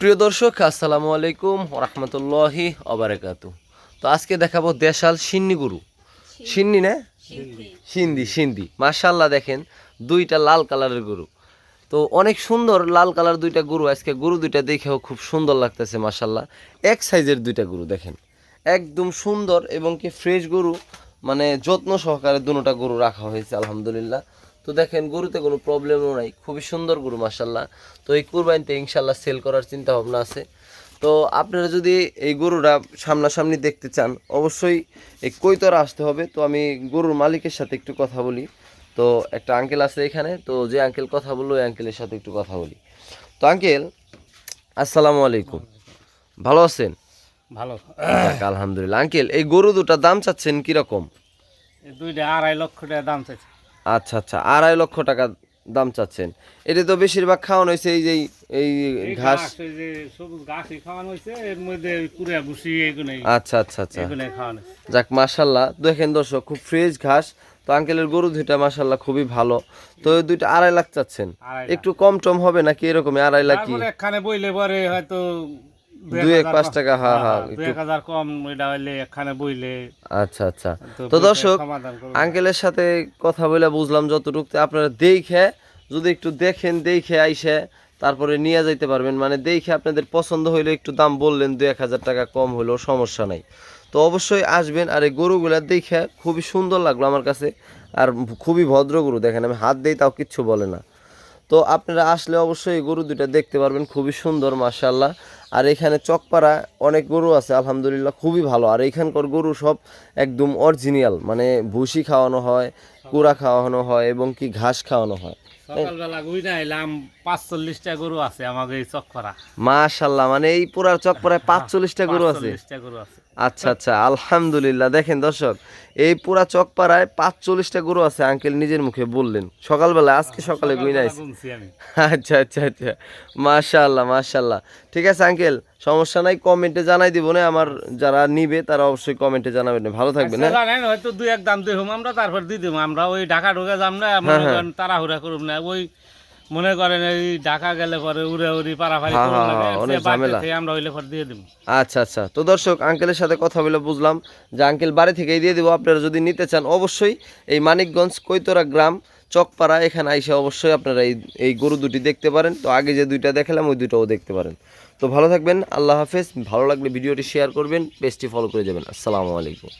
প্রিয় দর্শক আসসালামু আলাইকুম রহমতুল্লাহি অবরাকাত তো আজকে দেখাবো দেশাল সিন্নি গরু। সিন্নি। না? সিন্ধি সিন্ধি মাশাল্লাহ দেখেন দুইটা লাল কালারের গরু। তো অনেক সুন্দর লাল কালার দুইটা গরু। আজকে গরু দুইটা দেখেও খুব সুন্দর লাগতেছে মাশাল্লাহ এক সাইজের দুইটা গরু দেখেন। একদম সুন্দর এবং কি ফ্রেশ গরু। মানে যত্ন সহকারে দুটোটা গরু রাখা হয়েছে আলহামদুলিল্লাহ। তো দেখেন গরুতে কোনো প্রবলেমও নাই। খুবই সুন্দর গরু মাসাল্লাহ তো এই কুরবানিতে ইনশাল্লাহ সেল করার চিন্তা ভাবনা আছে। তো আপনারা যদি এই গরুটা সামনাসামনি দেখতে চান অবশ্যই এই কৈতরা আসতে হবে। তো আমি গরুর মালিকের সাথে একটু কথা বলি। তো একটা আঙ্কেল আছে এখানে তো যে আঙ্কেল কথা বলল ওই আঙ্কেলের সাথে একটু কথা বলি। তো আঙ্কেল আসসালামু আলাইকুম। ভালো আছেন? ভালো। আলহামদুলিল্লাহ। আঙ্কেল এই গরু দুটার দাম চাচ্ছেন কীরকম? দুইটা আড়াই লক্ষ টাকা দাম চাইছে। আচ্ছা আচ্ছা। আড়াই লক্ষ টাকা দাম চাচ্ছেন। এটা তো বেশিরভাগ খাওয়ানো হয়েছে এই যে এই ঘাস। আচ্ছা আচ্ছা আচ্ছা। যাক মাশাল্লাহ। দেখেন দর্শক খুব ফ্রেশ ঘাস। তো আঙ্কেলের গরু দুইটা মাশাল্লাহ খুবই ভালো। তো দুইটা আড়াই লাখ চাচ্ছেন। একটু কম টম হবে নাকি এরকমই? আড়াই লাখ কি? বইলে পরে হয়তো দুই এক পাঁচ টাকা, হ্যাঁ, হ্যাঁ, দুই হাজার কম ওইটা হইলে একখানে বইলে আচ্ছা আচ্ছা। তো দর্শক আঙ্কেলের সাথে কথা বলে বুঝলাম যতটুকু আপনারা দেখে যদি একটু দেখেন দেখে আইসে তারপরে নিয়ে যাইতে পারবেন। মানে দেখে আপনাদের পছন্দ হইলে একটু দাম বললেন দু এক হাজার টাকা কম হলেও সমস্যা নাই। তো অবশ্যই আসবেন আর এই গরুগুলা দেখে খুবই সুন্দর লাগল আমার কাছে আর খুবই ভদ্র গরু দেখেন আমি হাত দিই তাও কিচ্ছু বলে না। তো আপনারা আসলে অবশ্যই এই গরু দুইটা দেখতে পারবেন খুবই সুন্দর মাশাল্লাহ আর এখানে চকপাড়া অনেক গরু আছে, আলহামদুলিল্লাহ খুবই ভালো। আর এখানকার গরু সব একদম অরিজিনাল মানে ভুসি খাওয়ানো হয়, কুড়া খাওয়ানো হয় এবং কি ঘাস খাওয়ানো হয়। সকালবেলা গুইনা এলাম পাঁচচল্লিশটা গরু আছে আমাকে এই চক্করা। মাশাল্লাহ মানে এই পুরার চকপাড়ায় পাঁচচল্লিশটা গরু আছে? গরু আছে। আচ্ছা আচ্ছা আলহামদুলিল্লাহ। দেখেন দর্শক এই পুরা চকপাড়ায় পাঁচচল্লিশটা গরু আছে আঙ্কেল নিজের মুখে বললেন। সকালবেলা আজকে সকালে আইছে। আচ্ছা আচ্ছা আচ্ছা। ঠিক আছে আঙ্কেল সমস্যা নাই কমেন্টে জানাই দিব না আমার যারা নিবে তারা অবশ্যই কমেন্টে জানাবেন। ভালো থাকবেন হ্যাঁ? জানেন হয়তো দুই এক দাম দিই আমরা তারপর দিয়ে দিব। আমরা ওই ঢাকা ঢুকে যাম না হ্যাঁ, করেন তাড়াহুড়া করুম না। ওই মনে করেন এই ঢাকা গেলে পরে উড়ে উড়ি ঝামেলা। আমরা হইলে পরে দিয়ে দিব। আচ্ছা আচ্ছা। তো দর্শক আঙ্কেলের সাথে কথা বলে বুঝলাম যে আঙ্কেল বাড়ি থেকেই দিয়ে দিব। আপনারা যদি নিতে চান অবশ্যই এই মানিকগঞ্জ কৈতরা গ্রাম চকপাড়া এখানে আইসে অবশ্যই আপনারা এই এই গরু দুটি দেখতে পারেন। তো আগে যে দুইটা দেখালাম ওই দুটাও দেখতে পারেন। তো ভালো থাকবেন আল্লাহ হাফেজ। ভালো লাগলে ভিডিওটি শেয়ার করবেন পেজটি ফলো করে যাবেন। আসসালামু আলাইকুম।